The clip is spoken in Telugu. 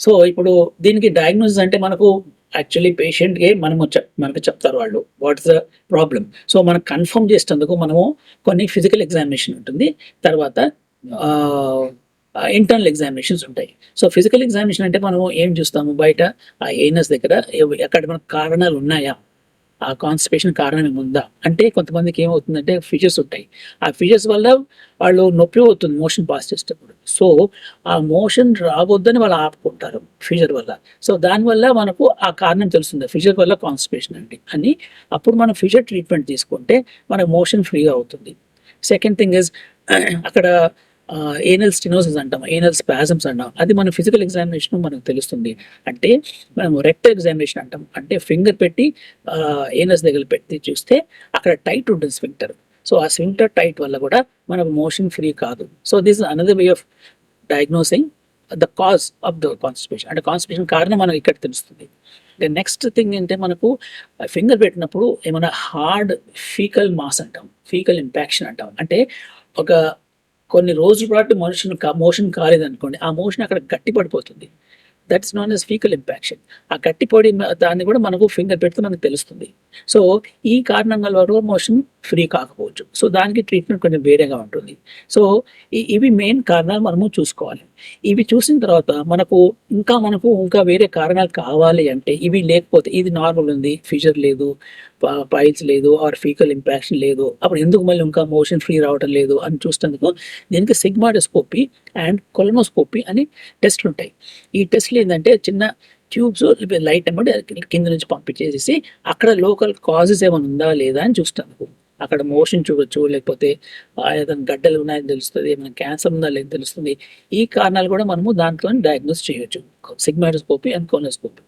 సో ఇప్పుడు దీనికి డయాగ్నోసిస్ అంటే మనకు యాక్చువల్లీ పేషెంట్కి మనము మనకు చెప్తారు వాళ్ళు వాట్స్ ద ప్రాబ్లం సో మనం కన్ఫర్మ్ చేసేందుకు మనము కొన్ని ఫిజికల్ ఎగ్జామినేషన్ ఉంటుంది తర్వాత ఇంటర్నల్ ఎగ్జామినేషన్స్ ఉంటాయి. సో ఫిజికల్ ఎగ్జామినేషన్ అంటే మనము ఏం చూస్తాము? బయట ఆ ఏనస్ దగ్గర ఎక్కడ మనకు కారణాలు ఉన్నాయా? ఆ కాన్స్టిపేషన్ కారణం ఏముందా అంటే కొంతమందికి ఏమవుతుందంటే ఫిషర్స్ ఉంటాయి. ఆ ఫిషర్స్ వల్ల వాళ్ళు నొప్పి అవుతుంది మోషన్ పాస్ చేసేటప్పుడు. సో ఆ మోషన్ రావద్దని వాళ్ళు ఆపుకుంటారు ఫిషర్ వల్ల. సో దానివల్ల మనకు ఆ కారణం తెలుస్తుంది. ఫిషర్ వల్ల కాన్స్టిపేషన్ అండి అని. అప్పుడు మనం ఫిషర్ ట్రీట్మెంట్ తీసుకుంటే మనకు మోషన్ ఫ్రీగా అవుతుంది. సెకండ్ థింగ్ ఇస్ అక్కడ ఏనల్ స్టినోసిస్ అంటాం ఏనల్ స్పాజమ్స్ అంటాం. అది మన ఫిజికల్ ఎగ్జామినేషన్ మనకు తెలుస్తుంది. అంటే మనం రెక్టర్ ఎగ్జామినేషన్ అంటాం. అంటే ఫింగర్ పెట్టి ఏనల్స్ దగ్గర పెట్టి చూస్తే అక్కడ టైట్ ఉంటుంది స్వింక్టర్ సో ఆ స్వింక్టర్ టైట్ వల్ల కూడా మనకు మోషన్ ఫ్రీ కాదు. So this another way of diagnosing the cause of the constipation అంటే కాన్స్టిపేషన్ కారణం మనకు ఇక్కడ తెలుస్తుంది. నెక్స్ట్ థింగ్ ఏంటంటే మనకు ఫింగర్ పెట్టినప్పుడు ఏమైనా హార్డ్ ఫీకల్ మాస్ అంటాం. ఫీకల్ ఇంపాక్షన్ అంటాం. అంటే ఒక కొన్ని రోజుల పాటు మనుషులు మోషన్ కాలేదనుకోండి ఆ మోషన్ అక్కడ గట్టి పడిపోతుంది that's known as faecal impaction ఆ గట్టిపడి దాన్ని కూడా మనకు ఫింగర్ పెడితే మనకు తెలుస్తుంది. సో ఈ కారణంగా వరకు మోషన్ ఫ్రీ కాకపోవచ్చు. సో దానికి ట్రీట్మెంట్ కొంచెం వేరేగా ఉంటుంది. సో ఇవి మెయిన్ కారణాలు మనము చూసుకోవాలి. ఇవి చూసిన తర్వాత మనకు ఇంకా మనకు ఇంకా వేరే కారణాలు కావాలి అంటే ఇవి లేకపోతే ఇది నార్మల్ ఉంది ఫీజర్ లేదు పైల్స్ లేదు ఆర్ ఫీకల్ ఇంపాక్షన్ లేదు. అప్పుడు ఎందుకు మళ్ళీ ఇంకా మోషన్ ఫ్రీ రావడం లేదు అని చూసినందుకు దీనికి సిగ్మాడోస్కోపీ అండ్ కొలనోస్కోపీ అని టెస్ట్లు ఉంటాయి. ఈ టెస్ట్ టెస్ట్లు ఏంటంటే చిన్న ట్యూబ్స్ లైట్ అనమాట కింద నుంచి పంపించేసేసి అక్కడ లోకల్ కాజెస్ ఏమైనా ఉందా లేదా అని చూస్తాను అక్కడ మోషన్ చూడొచ్చు లేకపోతే ఏదైనా గడ్డలు ఉన్నాయని తెలుస్తుంది ఏమైనా క్యాన్సర్ ఉందా లేదని తెలుస్తుంది. ఈ కారణాలు కూడా మనము దాంట్లో డయాగ్నోస్ చేయొచ్చు. సిగ్మాటోస్కోపీ అండ్ కోనోస్కోపీ